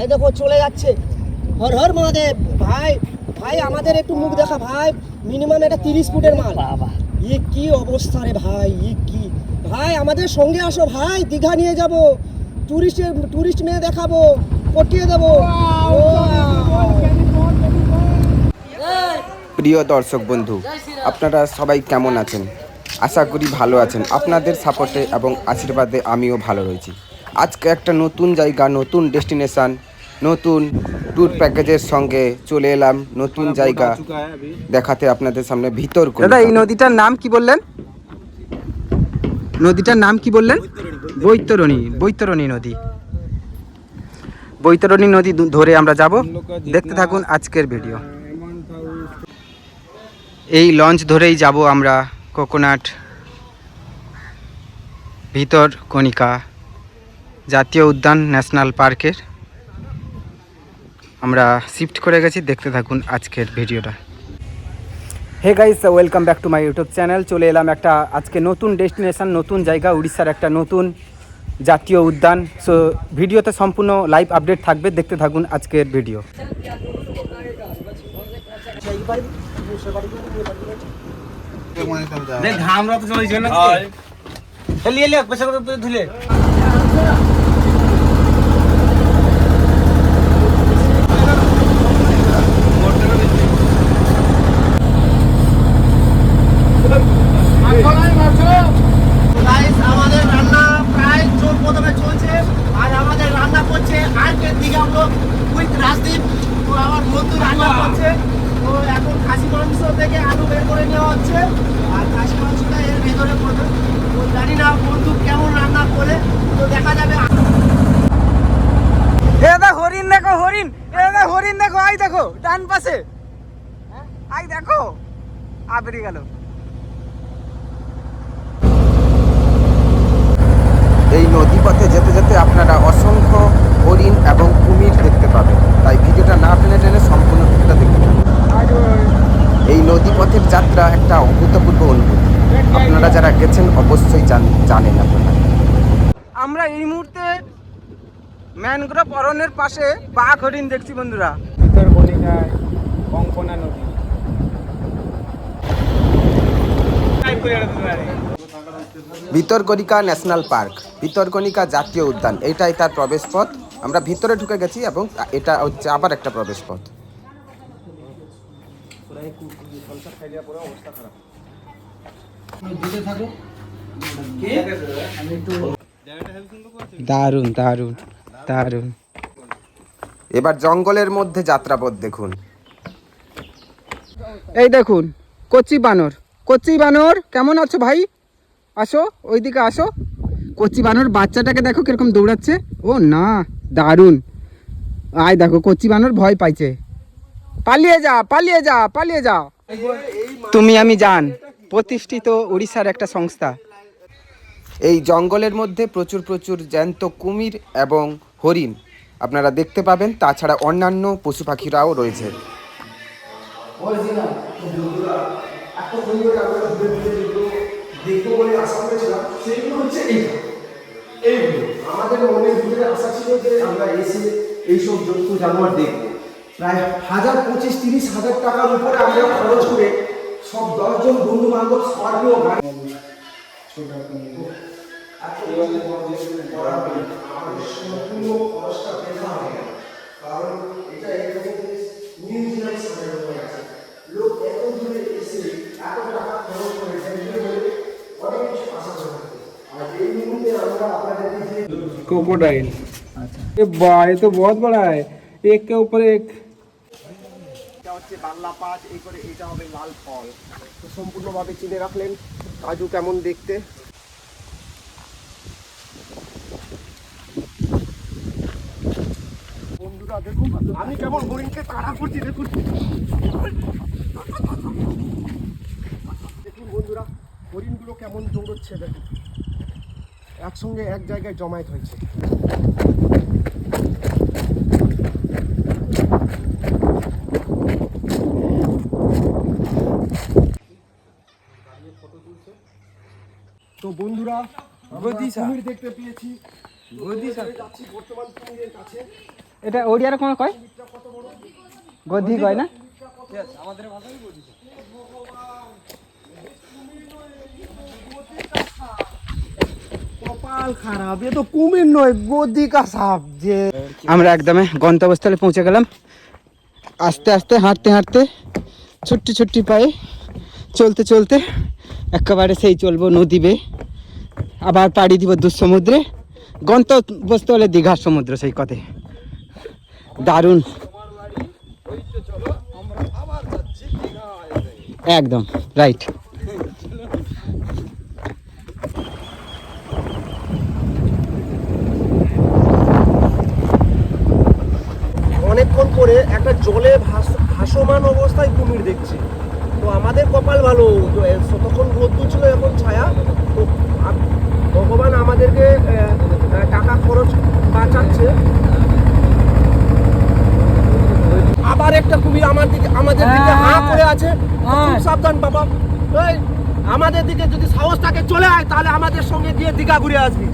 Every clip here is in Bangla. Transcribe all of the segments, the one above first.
এই দেখো চলে যাচ্ছে। হর হর মহাদেব ভাই ভাই আমাদের একটু মুখ দেখা ভাই মিনিমাম এটা তিরিশ ফুটের মাল। ই কি অবস্থা রে ভাই ই কি? ভাই আমাদের সঙ্গে আসো ভাই দীঘা নিয়ে যাব টুরিস্ট টুরিস্ট মেয়ে দেখাবো পটিয়ে দেবো। প্রিয় দর্শক বন্ধু আপনারা সবাই কেমন আছেন? আশা করি ভালো আছেন। আপনাদের সাপোর্টে এবং আশীর্বাদে আমিও ভালো রয়েছি। আজকে একটা নতুন জায়গা নতুন ডেস্টিনেশন নতুন ট্যুর প্যাকেজের সঙ্গে চলে এলাম। নতুন জায়গা দেখাতে আপনাদের সামনে ভিতর দাদা এই নদীটার নাম কি বললেন? নদীটার নাম কি বললেন? বৈতরণী বৈতরণী নদী। বৈতরণী নদী ধরে আমরা যাব। দেখতে থাকুন আজকের ভিডিও এই লঞ্চ ধরেই যাব আমরা কোকোনাট ভিতর কণিকা। জাতীয় উদ্যান ন্যাশনাল পার্কের। আমরা শিফট করে গেছি দেখতে থাকুন আজকের ভিডিওটা। Hey guys welcome back to my YouTube channel. চলে এলাম একটা আজকে নতুন ডেস্টিনেশান নতুন জায়গা উড়িষ্যার একটা নতুন জাতীয় উদ্যান। সো ভিডিওতে সম্পূর্ণ লাইভ আপডেট থাকবে দেখতে থাকুন আজকের ভিডিও। ঘামরা তো চলেছে না কত ধুলে গাইস আমাদের রান্না প্রায় জোর কদমে চলছে আর আমাদের রান্না আজকে দিঘা ব্লগ উইথ রাজদীপ তো আমার বন্ধু রান্না করছে তো এখন খাসি মাংস থেকে আলু বের করে নেওয়া হচ্ছে। আর খাসি মাংসটা এর ভেতরে পড়বে তো জানি না বন্ধু কেমন রান্না করে তো দেখা যাবে। এ দাদা হরিণ দেখো হরিণ। এ দাদা হরিণ দেখো আই দেখো ডান পাশে। আই দেখো। আবরি গেল। এই নদী পথে যেতে যেতে আপনারা অসংখ্য হরিণ এবং কুমির দেখতে পাবেন। তাই ভিডিওটা না টেনে টেনে সম্পূর্ণ ভিডিওটা দেখতে পাবেন এই নদী পথের যাত্রা একটা অভূতপূর্ব অনুভূতি। আপনারা যারা গেছেন অবশ্যই জান- জানেন আপনারা। আমরা এই মুহূর্তে ম্যানগ্রোভ অরণ্যের পাশে বাঘ হরিণ দেখছি বন্ধুরা। কঙ্কনা নদী। ভিতরকণিকা ন্যাশনাল পার্ক ভিতরকণিকা জাতীয় উদ্যান এইটাই তার প্রবেশ পথ আমরা ভিতরে ঢুকে গেছি এবং এটা হচ্ছে আবার একটা প্রবেশ পথ দারুণ দারুণ দারুণ। এবার জঙ্গলের মধ্যে যাত্রাপথ দেখুন। এই দেখুন কচি বানর কচি বানর কেমন আছো ভাই? আসো ওইদিকে আসো। কচি বানর বাচ্চাটাকে দেখো কীরকম দৌড়াচ্ছে। ও না দারুণ। আয় দেখো কচি বানর ভয় পাইছে। পালিয়ে যা পালিয়ে যা পালিয়ে যা। তুমি আমি জান প্রতিষ্ঠিত উড়িষ্যার একটা সংস্থা। এই জঙ্গলের মধ্যে প্রচুর প্রচুর জ্যান্ত কুমির এবং হরিণ। আপনারা দেখতে পাবেন তাছাড়া অন্যান্য পশু পাখিরাও রয়েছে। দেখব বলে আশা করেছিলাম সেগুলো হচ্ছে এইটা। এইগুলো। আমাদের মনের ভিতরে আশা ছিল যে আমরা এসে এইসব জন্তু জানোয়ার দেখব। প্রায় হাজার পঁচিশ, তিরিশ হাজার টাকার উপরে আমরা খরচ করে সব দশজন বন্ধু বান্ধব না। কারণ এটা এরকম মিউজিয়াম সাজানো আছে। লোক এত দূরে এসে যে क्रोकोडाइल ये बा ये तो बहुत बड़ा है एक के ऊपर एक এটা হচ্ছে বাংলা পাঁচ এই করে এটা হবে লাল ফল তো সম্পূর্ণভাবে চিনে রাখলেন কাজু কেমন দেখতে বন্ধুরা দেখুন আমি কেমন হরিণকে তাড়া করছি দেখুন দেখুন বন্ধুরা হরিণগুলো কেমন দৌড়চ্ছে দেখুন একসঙ্গে এক জায়গায় জমায়েত হয়েছে। তো বন্ধুরা কুমির দেখতে পেয়েছি। চলে যাচ্ছি বর্তমান কুমিরের কাছে। এটা ওড়িয়ারে কোন কয়? গদি কয় না? কুমির সাপ যে। আমরা একদমে গন্তব্যস্থলে পৌঁছে গেলাম। আস্তে আস্তে হাঁটতে হাঁটতে ছুট্টি ছুট্টি পায়ে চলতে চলতে একেবারে সেই চলবো নদী বেয়ে আবার পাড়ি দিব দূর সমুদ্রে গন্তব্যস্থলে দীঘার সমুদ্র সেই কথে দারুণ। একদম, রাইট। লক্ষণ করে একটা জলে ভাস ভাসমান অবস্থায় কুমির দেখছি তো আমাদের কপাল ভালো তখন রোদ্দুর ছিল এখন ছায়া তো ভগবান আমাদেরকে টাকা খরচ বাঁচাচ্ছে আবার একটা কুমির আমার দিকে আমাদের দিকে হা করে আছে সাবধান বাবা এই আমাদের দিকে যদি সাহস থাকে চলে আয় তাহলে আমাদের সঙ্গে গিয়ে দীঘা ঘুরে আসবি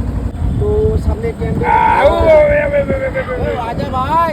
তো সামনে ক্যাম্প আজা ভাই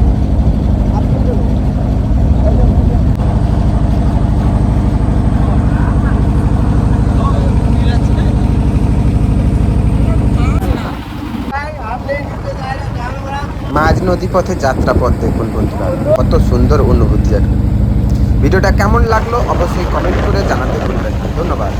পথে যাত্রা পথ দেখুন বন্ধুরা। কত সুন্দর অনুভূতি একটা ভিডিওটা কেমন লাগল অবশ্যই কমেন্ট করে জানাতে ভুলবেন না। ধন্যবাদ।